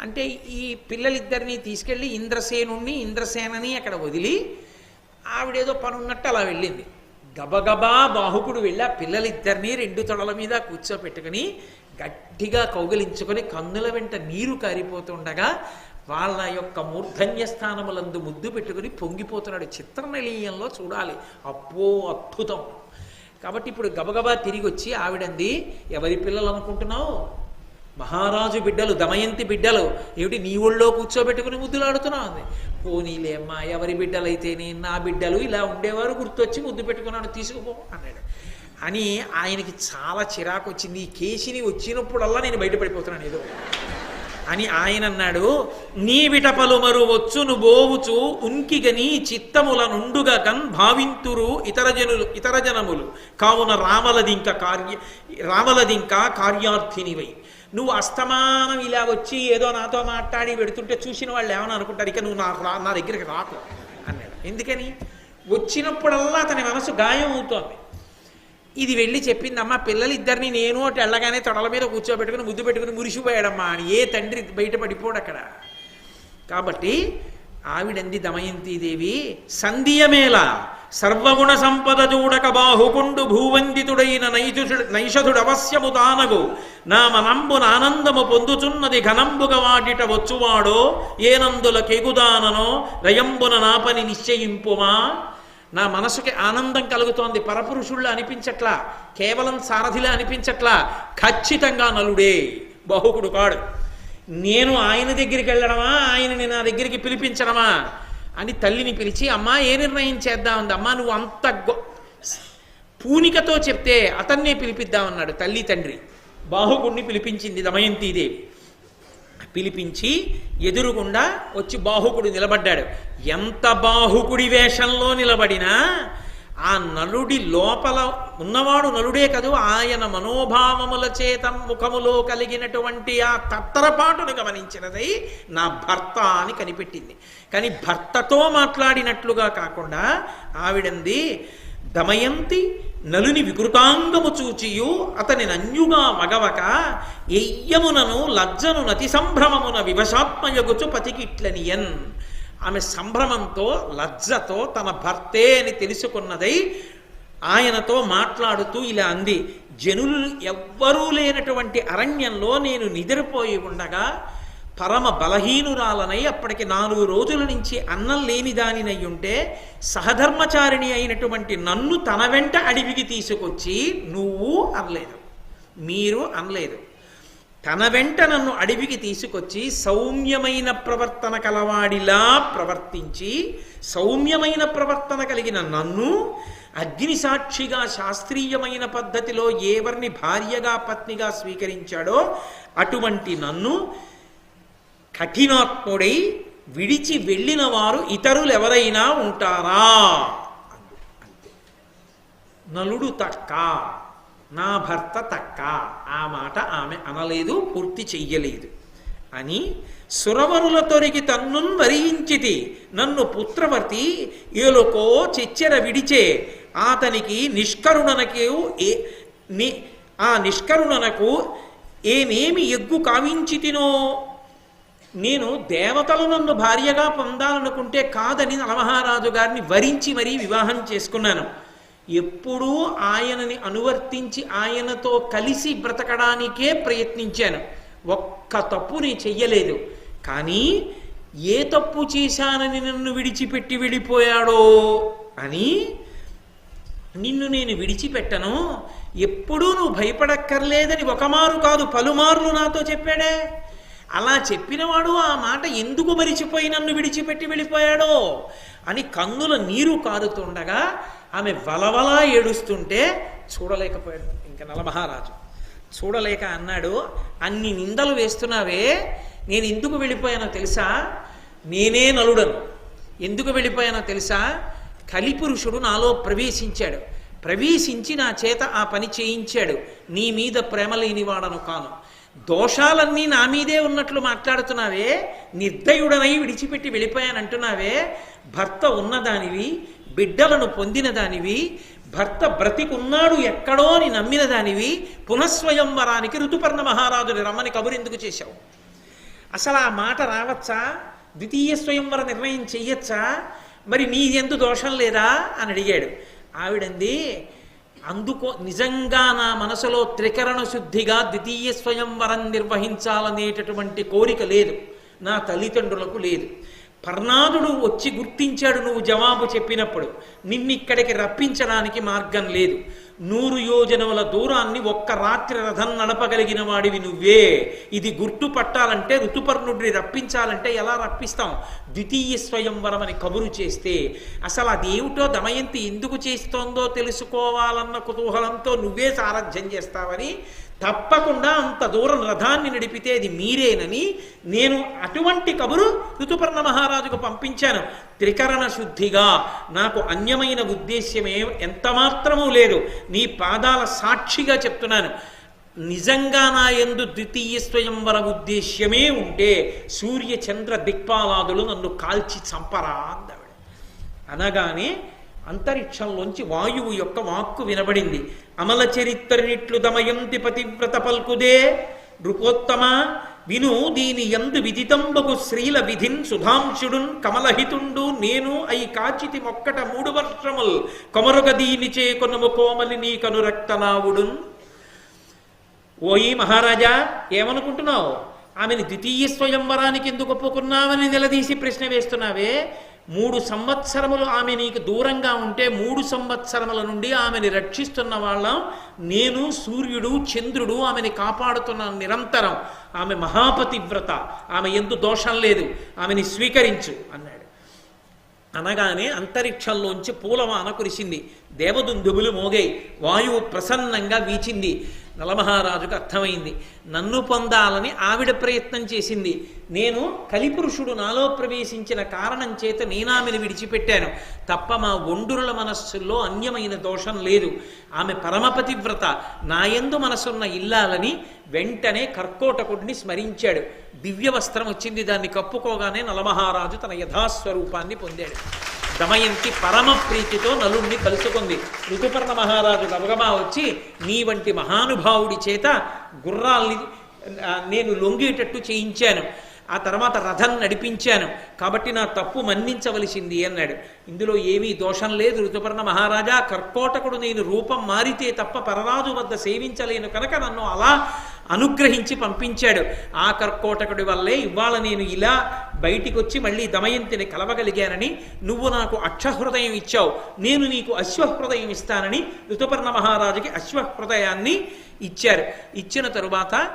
అంటే ఈ పిల్లలిద్దరిని తీసుకెళ్ళి ఇంద్రసేనుణ్ణి ఇంద్రసేనని అక్కడ వదిలి ఆవిడేదో పనున్నట్టు అలా వెళ్ళింది. గబగబా బాహుకుడు వెళ్ళి ఆ పిల్లలిద్దరినీ రెండు తొడల మీద కూర్చోపెట్టుకుని గట్టిగా కౌగిలించుకొని కన్నుల వెంట నీరు కారిపోతుండగా వాళ్ళ యొక్క మూర్ధన్య స్థానములందు ముద్దు పెట్టుకుని పొంగిపోతున్నాడు. చిత్రనలీయంలో చూడాలి. అప్పో అద్భుతం. కాబట్టి ఇప్పుడు గబగబా తిరిగి వచ్చి ఆవిడంది ఎవరి పిల్లలు అనుకుంటున్నావు మహారాజు బిడ్డలు దమయంతి బిడ్డలు ఏమిటి నీ ఒళ్ళో కూర్చోబెట్టుకుని ముద్దులాడుతున్నావు అంది పోనీలే అమ్మా ఎవరి బిడ్డలైతేనే నా బిడ్డలు ఇలా ఉండేవారు గుర్తొచ్చి ముద్దు పెట్టుకున్నాడు తీసుకుపో అన్నాడు. అని ఆయనకి చాలా చిరాకు వచ్చింది. ఈ కేసిని వచ్చినప్పుడల్లా నేను బయటపడిపోతున్నాను ఏదో. అని ఆయన అన్నాడు నీ విటపలు పలుమరు వచ్చును బోవుచు ఉన్కిగని చిత్తముల నుండుగా కన్ భావింతురు ఇతర జనులు ఇతర జనములు. కావున రామలదింక కార్య రామలదింక కార్యార్థినివై. నువ్వు అస్తమానం ఇలా వచ్చి ఏదో నాతో మాట్లాడి పెడుతుంటే చూసిన వాళ్ళు ఏమని అనుకుంటారు? ఇక నువ్వు నా రా- నా దగ్గరికి రాకు అన్నాడు. ఎందుకని? వచ్చినప్పుడల్లా అతని మనసు గాయం అవుతోంది ఇది వెళ్ళి చెప్పిందమ్మా పిల్లలిద్దరిని నేను అటు వెళ్ళగానే తొడల మీద కూర్చోబెట్టుకుని ముద్దు పెట్టుకుని మురిసిపోయాడమ్మా అని. ఏ తండ్రి బయటపడిపోడు అక్కడ. కాబట్టి ఆవిడంది దమయంతీదేవి సంధియమేల సర్వగుణ సంపద చూడక బాహుకుండు భూవందితుడైన నైజుషుడు నైషధుడు అవశ్యము తానగు నా మనంబున ఆనందము పొందుచున్నది ఘనంబుగ వాటిట వచ్చువాడో ఏనందుల కెగుదాననో రయంబున నాపని నిశ్చయింపుమా నా మనసుకి ఆనందం కలుగుతోంది పరపురుషుళ్ళు అనిపించట్లా కేవలం సారథిలా అనిపించట్లా ఖచ్చితంగా నలుడే బహుకుడు కాడు నేను ఆయన దగ్గరికి వెళ్ళడమా ఆయనని నా దగ్గరికి పిలిపించడమా అని తల్లిని పిలిచి అమ్మా ఏ నిర్ణయం చేద్దామంది అమ్మా నువ్వు అంత గొ పూనికతో చెప్తే అతన్నే పిలిపిద్దామన్నాడు తల్లి తండ్రి. బాహుకుడిని పిలిపించింది దమయంతీదేవి పిలిపించి ఎదురుగుండా వచ్చి బాహుకుడు నిలబడ్డాడు. ఎంత బాహుకుడి వేషంలో నిలబడినా ఆ నలుడి లోపల ఉన్నవాడు నలుడే కదూ ఆయన మనోభావముల చేత ముఖములో కలిగినటువంటి ఆ తత్తరపాటును గమనించినదై నా భర్త అని కనిపెట్టింది. కానీ భర్తతో మాట్లాడినట్లుగా కాకుండా ఆవిడంది దమయంతి నలుని వికృతాంగము చూచియు అతని నన్యుగా మగవక ఎయ్యమునను లజ్జను నతి సంభ్రమమున వివశాత్మయగుచు పతికిట్లనియన్. ఆమె సంభ్రమంతో లజ్జతో తన భర్తే అని తెలుసుకున్నదై ఆయనతో మాట్లాడుతూ ఇలా అంది జనులు ఎవ్వరూ లేనటువంటి అరణ్యంలో నేను నిద్రపోయి ఉండగా పరమ బలహీనురాలనై అప్పటికి నాలుగు రోజుల నుంచి అన్నం లేని దానినై ఉంటే సహధర్మచారిణి అయినటువంటి నన్ను తన వెంట అడవికి తీసుకొచ్చి నువ్వు అనలేదు. మీరు అనలేదు. తన వెంట నన్ను అడవికి తీసుకొచ్చి సౌమ్యమైన ప్రవర్తన కలవాడిలా ప్రవర్తించి సౌమ్యమైన ప్రవర్తన కలిగిన నన్ను అగ్ని సాక్షిగా శాస్త్రీయమైన పద్ధతిలో ఎవరిని భార్యగా పత్నిగా స్వీకరించాడో అటువంటి నన్ను కఠినాత్ముడై విడిచి వెళ్ళిన వారు ఇతరులు ఎవరైనా ఉంటారా నలుడు తక్క నా భర్త తక్క. ఆ మాట ఆమె అనలేదు పూర్తి చెయ్యలేదు. అని సురవరుల తొరిగి తన్నున్ వరించితి నన్ను పుత్రవర్తి ఏలుకో చెచ్చెర విడిచే. అతనికి నిష్కరుణనకు ఏ ని ఆ నిష్కరుణనకు ఏమేమి ఎగ్గు కావించితినో? నేను దేవతలు నన్ను భార్యగా పొందాలనుకుంటే కాదని నలమహారాజు గారిని వరించి మరీ వివాహం చేసుకున్నాను. ఎప్పుడూ ఆయనని అనువర్తించి ఆయనతో కలిసి బ్రతకడానికే ప్రయత్నించాను. ఒక్క తప్పు నేను చెయ్యలేదు. కానీ ఏ తప్పు చేశానని నన్ను విడిచిపెట్టి వెళ్ళిపోయాడో అని నిన్ను నేను విడిచిపెట్టను. ఎప్పుడూ నువ్వు భయపడక్కర్లేదని ఒకమారు కాదు పలుమార్లు నాతో చెప్పాడే. అలా చెప్పినవాడు ఆ మాట ఎందుకు మరిచిపోయి నన్ను విడిచిపెట్టి వెళ్ళిపోయాడో? అని కన్నుల నీరు కారుతుండగా ఆమె వలవలా ఏడుస్తుంటే చూడలేకపోయాడు ఇంకా నలమహారాజు. చూడలేక అన్నాడు అన్ని నిందలు వేస్తున్నావే. నేను ఎందుకు వెళ్ళిపోయానో తెలుసా? నేనే నలుడను. ఎందుకు వెళ్ళిపోయానో తెలుసా? కలిపురుషుడు నాలో ప్రవేశించాడు. ప్రవేశించి నా చేత ఆ పని చేయించాడు. నీ మీద ప్రేమ లేనివాడను కాను. దోషాలన్నీ నా మీదే ఉన్నట్లు మాట్లాడుతున్నావే నిర్దయుడనై విడిచిపెట్టి వెళ్ళిపోయానంటున్నావే భర్త ఉన్నదానివి బిడ్డలను పొందిన దానివి భర్త బ్రతికున్నాడు ఎక్కడో అని నమ్మిన దానివి పునఃస్వయంవరానికి ఋతుపర్ణ మహారాజుని రమ్మని కబురెందుకు చేశావు? అసలు ఆ మాట రావచ్చా? ద్వితీయ స్వయంవర నిర్ణయం చెయ్యొచ్చా? మరి నీ ఎందు దోషం లేదా? అని అడిగాడు. ఆవిడంది అందుకో నిజంగా నా మనసులో త్రికరణ శుద్ధిగా ద్వితీయ స్వయంవరం నిర్వహించాలనేటటువంటి కోరిక లేదు. నా తల్లిదండ్రులకు లేదు. పర్ణాదుడు వచ్చి గుర్తించాడు నువ్వు జవాబు చెప్పినప్పుడు. నిన్నిక్కడికి రప్పించడానికి మార్గం లేదు. నూరు యోజనముల దూరాన్ని ఒక్క రాత్రి రథం నడపగలిగిన వాడివి నువ్వే. ఇది గుర్తుపట్టాలంటే ఋతుపర్ణుడిని రప్పించాలంటే ఎలా రప్పిస్తాం? ద్వితీయ స్వయంవరం అని కబురు చేస్తే అసలు అదేమిటో దమయంతి ఎందుకు చేస్తోందో తెలుసుకోవాలన్న కుతూహలంతో నువ్వే సారథ్యం చేస్తావని తప్పకుండా అంత దూరం రథాన్ని నడిపితే అది మీరేనని నేను అటువంటి కబురు ఋతుపర్ణ మహారాజుకు పంపించాను. త్రికరణ శుద్ధిగా నాకు అన్యమైన ఉద్దేశ్యమే ఎంత మాత్రమూ లేదు. నీ పాదాల సాక్షిగా చెప్తున్నాను. నిజంగా నా ఎందు ద్వితీయ స్వయంవర ఉద్దేశ్యమే ఉంటే సూర్య చంద్ర దిక్పాలాదులు నన్ను కాల్చి చంపరా అందావిడ. అనగానే అంతరిక్షంలోంచి వాయువు యొక్క వాక్కు వినబడింది. అమల చరిత్రనిట్లు దమయంతి పతివ్రత పల్కుదే. నృపోత్తమ విను దీని ఎందు విదితంబగు శ్రీల విధిన్ సుధాంశుడున్ కమలహితుండు నేను అయి కాచితి మొక్కట మూడు వర్షముల్ కొమరుగ దీని చేకొనము కోమలి నీ కనురక్తనావుడున్ ఓయి మహారాజా ఏమనుకుంటున్నావు? ఆమెను ద్వితీయ స్వయంవరానికి ఎందుకు ఒప్పుకున్నావని నిలదీసి ప్రశ్న వేస్తున్నావే? మూడు సంవత్సరములు ఆమె నీకు దూరంగా ఉంటే మూడు సంవత్సరముల నుండి ఆమెని రక్షిస్తున్న వాళ్ళం. నేను సూర్యుడు చంద్రుడు ఆమెని కాపాడుతున్నాను నిరంతరం. ఆమె మహాపతివ్రత. ఆమె ఎందు దోషం లేదు. ఆమెని స్వీకరించు అన్నాడు. అనగానే అంతరిక్షంలోంచి పూలవాన కురిసింది. దేవదుందుబులు మోగాయి వాయువు ప్రసన్నంగా వీచింది. నలమహారాజుకు అర్థమైంది. నన్ను పొందాలని ఆవిడ ప్రయత్నం చేసింది. నేను కలిపురుషుడు నాలో ప్రవేశించిన కారణం చేత నేనామెను విడిచిపెట్టాను. తప్ప మా ఒండురుల మనస్సుల్లో అన్యమైన దోషం లేదు. ఆమె పరమపతివ్రత నాయందు మనసున్న ఇల్లాలని వెంటనే కర్కోటకుడిని స్మరించాడు. దివ్య వస్త్రం వచ్చింది. దాన్ని కప్పుకోగానే నలమహారాజు తన యథాస్వరూపాన్ని పొందాడు. దమయంతి పరమ ప్రీతితో నలుణ్ణి కలుసుకుంది. ఋతుపర్ణ మహారాజు గబగబా వచ్చి నీ వంటి మహానుభావుడి చేత గుర్రాల్ని నేను లొంగేటట్టు చేయించాను. ఆ తర్వాత రథం నడిపించాను. కాబట్టి నా తప్పు మన్నించవలసింది అన్నాడు. ఇందులో ఏమీ దోషం లేదు ఋతుపర్ణ మహారాజా. కర్కోటకుడు నేను రూపం మారితే తప్ప పరరాజు వద్ద సేవించలేను కనుక నన్ను అలా అనుగ్రహించి పంపించాడు. ఆ కర్కోటకుడి వల్లే ఇవాళ నేను ఇలా బయటికి వచ్చి మళ్ళీ దమయంతిని కలవగలిగానని నువ్వు నాకు అక్షహృదయం ఇచ్చావు. నేను నీకు అశ్వహృదయం ఇస్తానని ఋతుపర్ణ మహారాజుకి అశ్వహృదయాన్ని ఇచ్చారు. ఇచ్చిన తరువాత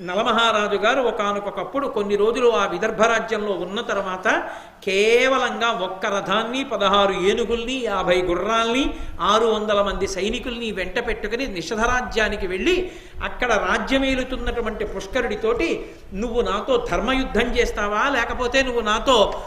నలమహారాజు గారు ఒకానొకప్పుడు కొన్ని రోజులు ఆ విదర్భ రాజ్యంలో ఉన్న తర్వాత కేవలంగా ఒక్క రథాన్ని పదహారు ఏనుగుల్ని యాభై గుర్రాల్ని ఆరు వందల మంది సైనికుల్ని వెంట పెట్టుకుని నిషధరాజ్యానికి వెళ్ళి అక్కడ రాజ్యమేలుతున్నటువంటి పుష్కరుడితోటి నువ్వు నాతో ధర్మయుద్ధం చేస్తావా? లేకపోతే నువ్వు నాతో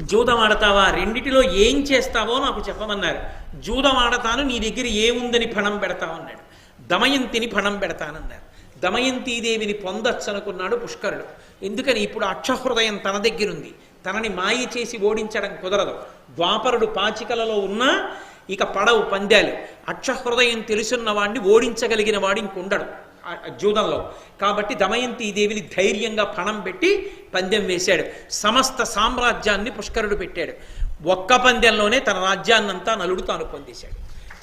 జూదమాడతావా? రెండిటిలో ఏం చేస్తావో నాకు చెప్పమన్నారు. జూదమాడతాను నీ దగ్గర ఏముందని ఫణం పెడతావన్నాడు. దమయంతిని ఫణం పెడతానన్నారు. దమయంతీదేవిని పొందొచ్చు అనుకున్నాడు పుష్కరుడు. ఎందుకని ఇప్పుడు అక్షహృదయం తన దగ్గరుంది. తనని మాయ చేసి ఓడించడం కుదరదు. ద్వాపరుడు పాచికలలో ఉన్నా ఇక పడవు పందాలు. అక్షహృదయం తెలుసున్న వాడిని ఓడించగలిగిన వాడు ఇంకుండడు. జూదంలో. కాబట్టి దమయంతి దేవిని ధైర్యంగా పణం పెట్టి పందెం వేశాడు. సమస్త సామ్రాజ్యాన్ని పుష్కరుడు పెట్టాడు. ఒక్క పందెంలోనే తన రాజ్యాన్నంతా నలుడు తాను పొందేశాడు.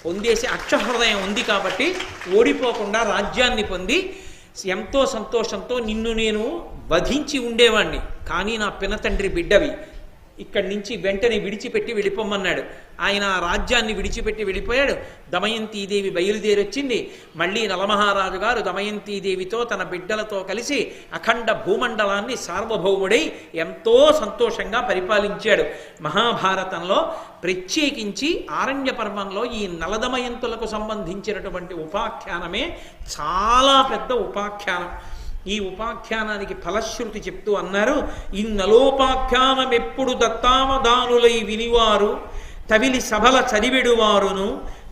పొందేసి అక్షహృదయం ఉంది కాబట్టి ఓడిపోకుండా రాజ్యాన్ని పొంది ఎంతో సంతోషంతో నిన్ను నేను వధించి ఉండేవాణ్ణి. కానీ నా పినతండ్రి బిడ్డవి ఇక్కడి నుంచి వెంటనే విడిచిపెట్టి వెళ్ళిపోమన్నాడు. ఆయన ఆ రాజ్యాన్ని విడిచిపెట్టి వెళ్ళిపోయాడు. దమయంతీదేవి బయలుదేరొచ్చింది. మళ్ళీ నలమహారాజు గారు దమయంతీదేవితో తన బిడ్డలతో కలిసి అఖండ భూమండలాన్ని సార్వభౌముడై ఎంతో సంతోషంగా పరిపాలించాడు. మహాభారతంలో ప్రత్యేకించి ఆరణ్య పర్వంలో ఈ నలదమయంతులకు సంబంధించినటువంటి ఉపాఖ్యానమే చాలా పెద్ద ఉపాఖ్యానం. ఈ ఉపాఖ్యానానికి ఫలశ్రుతి చెప్తూ అన్నారు ఈ నలోపాఖ్యానం ఎప్పుడు దత్తావధానులై వినివారు తవిలి సభల చదివిడువారును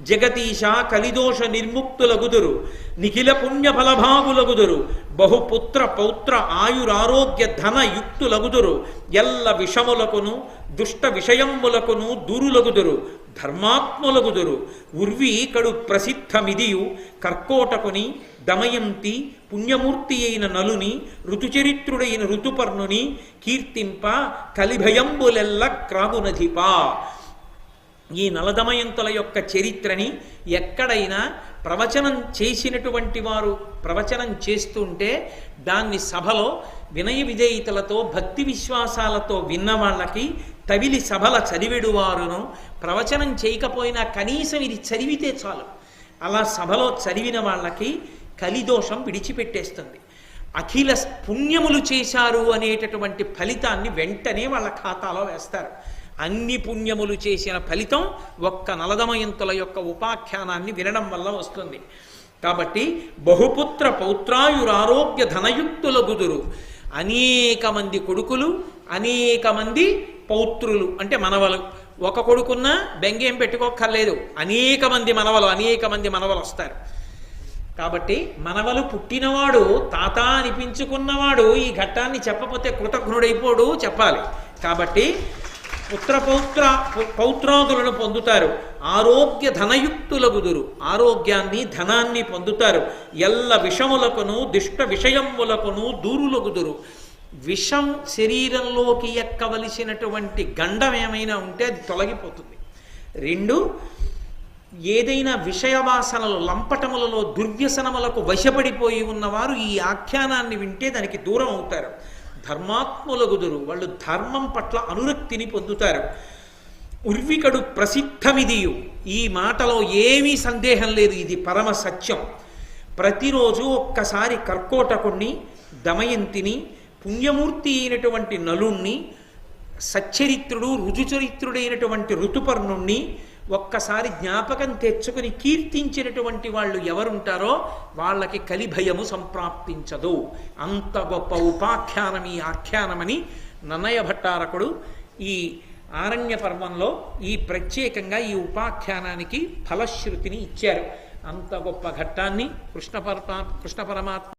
జగతీశ కలిదోష నిర్ముక్తులగుదురు నిఖిల పుణ్య ఫలభాగులగుదురు బహుపుత్ర పౌత్ర ఆయురారోగ్య ధన యుక్తులగుదురు ఎల్ల విషములకును దుష్ట విషయములకును దూరులగుదురు ధర్మాత్ములగుదురు ఉర్వి కడు ప్రసిద్ధమిదియు కర్కోటకుని దమయంతి పుణ్యమూర్తి అయిన నలుని ఋతుచరిత్రుడైన ఋతుపర్ణుని కీర్తింప కలిభయంబులెల్ల క్రాగునధిపా. ఈ నలదమయంతుల యొక్క చరిత్రని ఎక్కడైనా ప్రవచనం చేసినటువంటి వారు ప్రవచనం చేస్తుంటే దాన్ని సభలో వినయ విజయితలతో భక్తి విశ్వాసాలతో విన్న వాళ్ళకి తవిలి సభల చదివెడువారును ప్రవచనం చేయకపోయినా కనీసం ఇది చదివితే చాలు. అలా సభలో చదివిన వాళ్ళకి కలిదోషం విడిచిపెట్టేస్తుంది. అఖిల పుణ్యములు చేశారు అనేటటువంటి ఫలితాన్ని వెంటనే వాళ్ళ ఖాతాలో వేస్తారు. అన్ని పుణ్యములు చేసిన ఫలితం ఒక్క నలదమయంతుల యొక్క ఉపాఖ్యానాన్ని వినడం వల్ల వస్తుంది. కాబట్టి బహుపుత్ర పౌత్రాయురారోగ్య ధనయుక్తుల గుదురు. అనేక మంది కొడుకులు అనేక మంది పౌత్రులు అంటే మనవలు. ఒక కొడుకున్న బెంగేం పెట్టుకోక్కర్లేదు. అనేక మంది మనవలు అనేక మంది మనవలు వస్తారు. కాబట్టి మనవలు పుట్టినవాడు తాత అనిపించుకున్నవాడు ఈ ఘట్టాన్ని చెప్పపోతే కృతజ్ఞుడైపోడు చెప్పాలి. కాబట్టి పుత్ర పౌత్ర పౌత్రాదులను పొందుతారు. ఆరోగ్య ధనయుక్తులగుదురు. ఆరోగ్యాన్ని ధనాన్ని పొందుతారు. ఎల్ల విషములకును దిష్ట విషయములకును దూరులగుదురు. విషం శరీరంలోకి ఎక్కవలసినటువంటి గండం ఏమైనా ఉంటే అది తొలగిపోతుంది. రెండు ఏదైనా విషయవాసనలు లంపటములలో దుర్వ్యసనములకు వశపడిపోయి ఉన్నవారు ఈ ఆఖ్యానాన్ని వింటే దానికి దూరం అవుతారు. ధర్మాత్ములగుదురు. వాళ్ళు ధర్మం పట్ల అనురక్తిని పొందుతారు. ఉర్వికడు ప్రసిద్ధమిదియు. ఈ మాటలో ఏమీ సందేహం లేదు. ఇది పరమ సత్యం. ప్రతిరోజు ఒక్కసారి కర్కోటకుణ్ణి దమయంతిని పుణ్యమూర్తి అయినటువంటి నలుణ్ణి సచ్చరిత్రుడు రుజుచరిత్రుడైనటువంటి ఋతుపర్ణుణ్ణి ఒక్కసారి జ్ఞాపకం తెచ్చుకుని కీర్తించినటువంటి వాళ్ళు ఎవరుంటారో వాళ్ళకి కలిభయము సంప్రాప్తించదు. అంత గొప్ప ఉపాఖ్యానం ఈ ఆఖ్యానమని నన్నయ భట్టారకుడు ఈ ఆరణ్య పర్వంలో ఈ ప్రత్యేకంగా ఈ ఉపాఖ్యానానికి ఫలశ్రుతిని ఇచ్చారు. అంత గొప్ప ఘట్టాన్ని కృష్ణ పరమా కృష్ణ పరమాత్మ